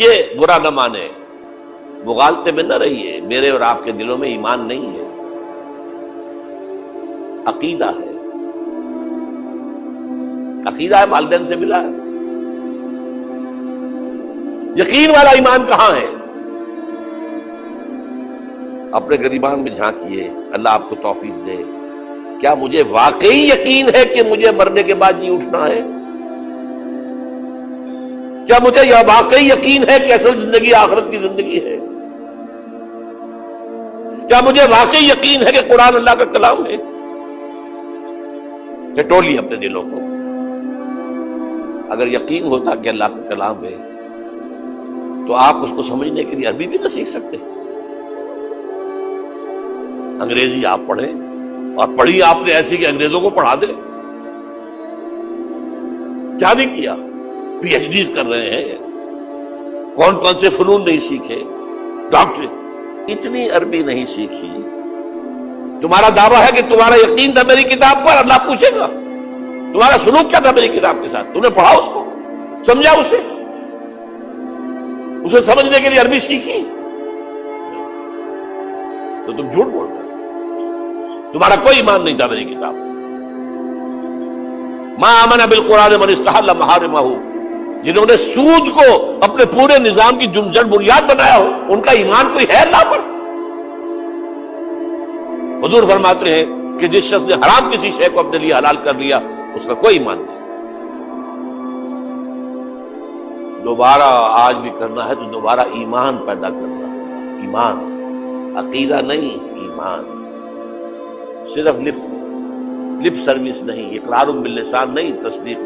देखिए बुरा न माने। मुगालते में न रहिए। मेरे और आपके दिलों में ईमान नहीं है। अकीदा है। अकीदा है, वालदेन से मिला है। यकीन वाला ईमान कहाँ है? अपने गरीबान में झांकिए। अल्लाह आपको तौफीक दे। क्या मुझे वाकई यकीन है कि मुझे मरने के बाद नहीं उठना है? क्या मुझे यह वाकई यकीन है कि असल ज़िंदगी आखिरत की ज़िंदगी है? क्या मुझे वाकई यकीन है कि कुरान अल्लाह का कलाम है? टटोलिए अपने दिलों को। अगर यकीन होता कि अल्लाह का कलाम है तो आप उसको समझने के लिए अभी भी ना सीख सकते। अंग्रेज़ी आप पढ़े, और पढ़ी आपने ऐसी कि अंग्रेज़ों को पढ़ा दे। क्या नहीं किया? पीएचडी कर रहे हैं कौन कौन से फनून नहीं सीखे। डॉक्टर इतनी अरबी नहीं सीखी। तुम्हारा दावा है कि तुम्हारा यकीन था मेरी किताब पर, अल्लाह पूछेगा। तुम्हारा सुलूक क्या था मेरी किताब के साथ? तुमने पढ़ा उसको? समझा उसे? उसे समझने के लिए अरबी सीखी? तो तुम झूठ बोल रहे तुम्हारा कोई ईमान नहीं था मेरी किताब माँ अमन बिल कुरान मन महार महू जिन्होंने सूद को अपने पूरे निज़ाम की जुमजड़ बुनियाद बनाया हो, उनका ईमान कोई है अल्लाह पर हजूर फरमाते हैं कि जिस शख्स ने हराम किसी शय को अपने लिए हलाल कर लिया, उसका कोई ईमान नहीं। दोबारा आज भी करना है तो दोबारा ईमान पैदा करना। ईमान, अकीदा नहीं, ईमान। सिर्फ़ लिप लिप सर्विस नहीं इकरार बिल्लिसान नहीं तस्दीक